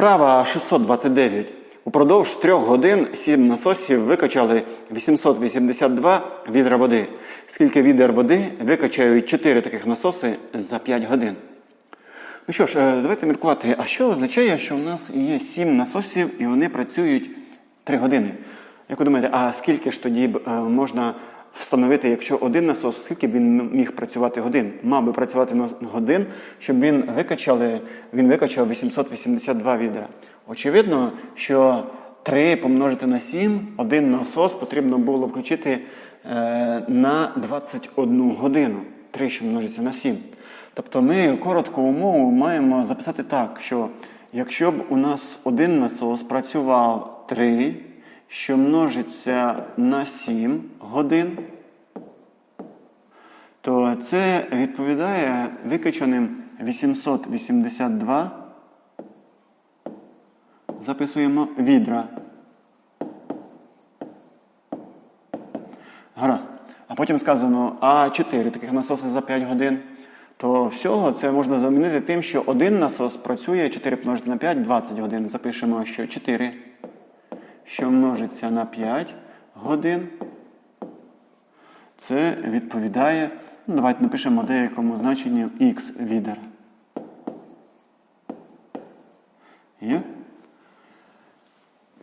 Вправа 629. Упродовж трьох годин сім насосів викачали 882 відра води. Скільки відер води викачають 4 таких насоси за 5 годин? Ну що ж, е, давайте міркувати. А що означає, що у нас є 7 насосів і вони працюють 3 години? Як ви думаєте, а скільки ж тоді е, можна встановити, якщо один насос, скільки б він міг працювати годин? Мав би працювати на годин, щоб він викачали, він викачав 882 відра. Очевидно, що 3 помножити на 7, один насос потрібно було включити е, на 21 годину. 3, що множиться на 7. Тобто ми коротку умову маємо записати так, що якщо б у нас один насос працював 3, що множиться на 7 годин, то це відповідає викачаним 882. Записуємо відра. Гаразд. А потім сказано, а 4 таких насоси за 5 годин. То всього це можна замінити тим, що один насос працює 4 помножити на 5 20 годин. Запишемо, що 4, що множиться на 5 годин. Це відповідає. Ну, давайте напишемо деякому значенню х відер. Є?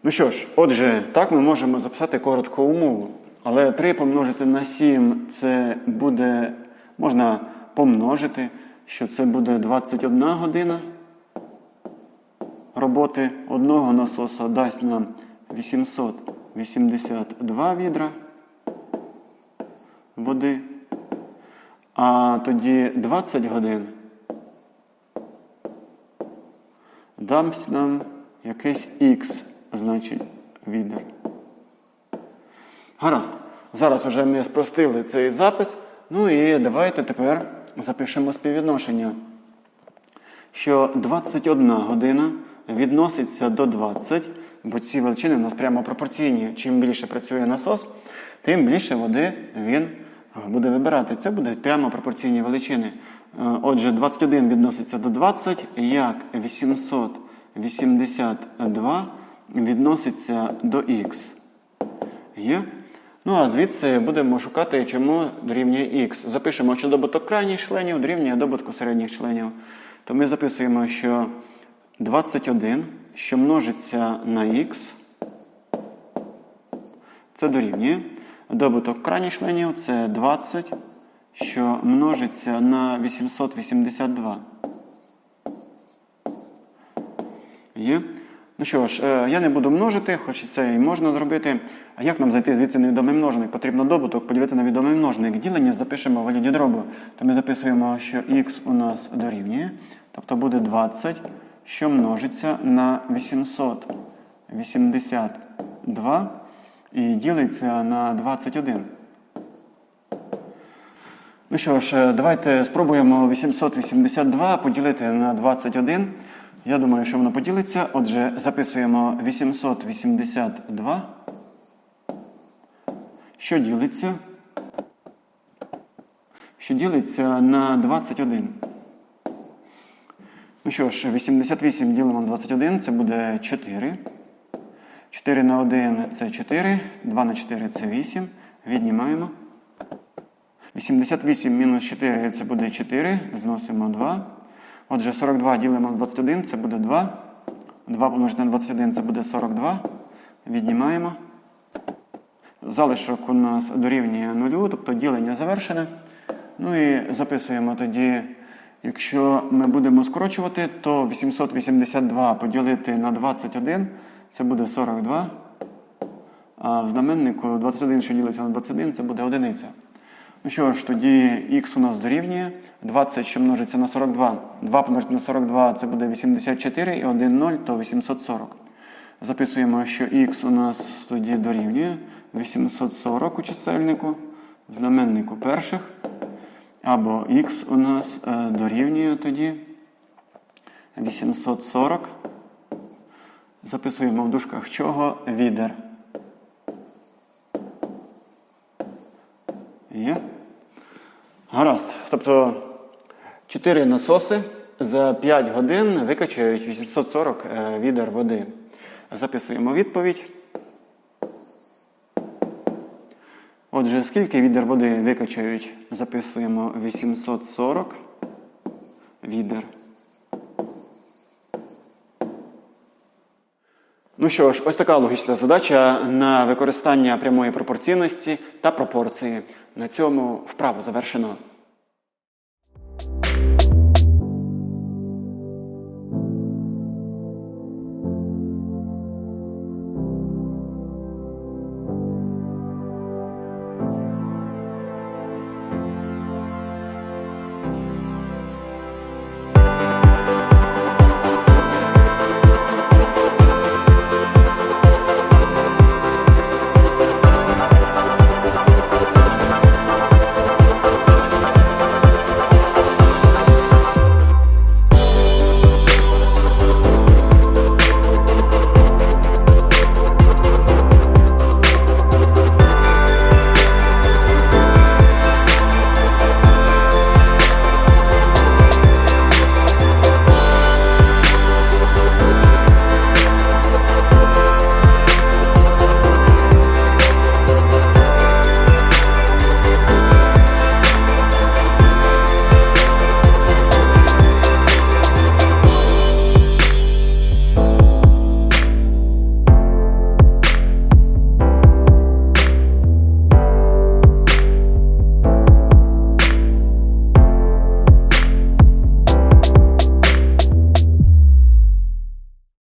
Ну що ж, отже, так ми можемо записати коротку умову. Але 3 помножити на 7 це буде, можна помножити, що це буде 21 година. Роботи одного насоса дасть нам 882 відра води. А тоді 20 годин дасть нам якийсь х, значить, відер. Гаразд. Зараз вже ми спростили цей запис. Ну і давайте тепер запишемо співвідношення, що 21 година відноситься до 20, бо ці величини у нас прямо пропорційні. Чим більше працює насос, тим більше води він буде вибирати. Це буде прямо пропорційні величини. Е, Отже, 21 відноситься до 20, як 882 відноситься до х. Є? Ну, а звідси будемо шукати, чому дорівнює х. Запишемо, що добуток крайніх членів дорівнює добутку середніх членів. То ми записуємо, що 21, що множиться на х, це дорівнює. Добуток крайніх членів це 20, що множиться на 882. Є? Ну що ж, е, я не буду множити, хоч це і можна зробити. А як нам зайти звідси невідомий множник? Потрібно добуток поділити на відомий множник. Ділення запишемо в вигляді дробу. То ми записуємо, що х у нас дорівнює, тобто буде 20, що множиться на 882 і ділиться на 21. Ну що ж, е, давайте спробуємо 882 поділити на 21. Я думаю, що воно поділиться. Отже, записуємо 882. Що ділиться? Що ділиться на 21. Ну що ж, 88 ділимо на 21, це буде 4. 4 на 1 це 4, 2 на 4 це 8. Віднімаємо. 88 мінус 4 це буде 4. Зносимо 2. Отже, 42 ділимо на 21, це буде 2. 2 помножити на 21 це буде 42. Віднімаємо. Залишок у нас дорівнює 0, тобто ділення завершене. Ну і записуємо тоді, якщо ми будемо скорочувати, то 882 поділити на 21 це буде 42. А в знаменнику 21, що ділиться на 21, це буде одиниця. Ну що ж, тоді х у нас дорівнює 20, що множиться на 42. 2 помножити на 42 це буде 84 і 1 0, то 840. Записуємо, що х у нас тоді дорівнює 840 у чисельнику, в знаменнику перших. Або х у нас е, дорівнює тоді 840. Записуємо в дужках чого відер. Є? Гаразд. Тобто 4 насоси за 5 годин викачають 840 е, відер води. Записуємо відповідь. Отже, скільки відер води викачають? Записуємо 840 відер. Ну що ж, ось така логічна задача на використання прямої пропорційності та пропорції. На цьому вправо завершено.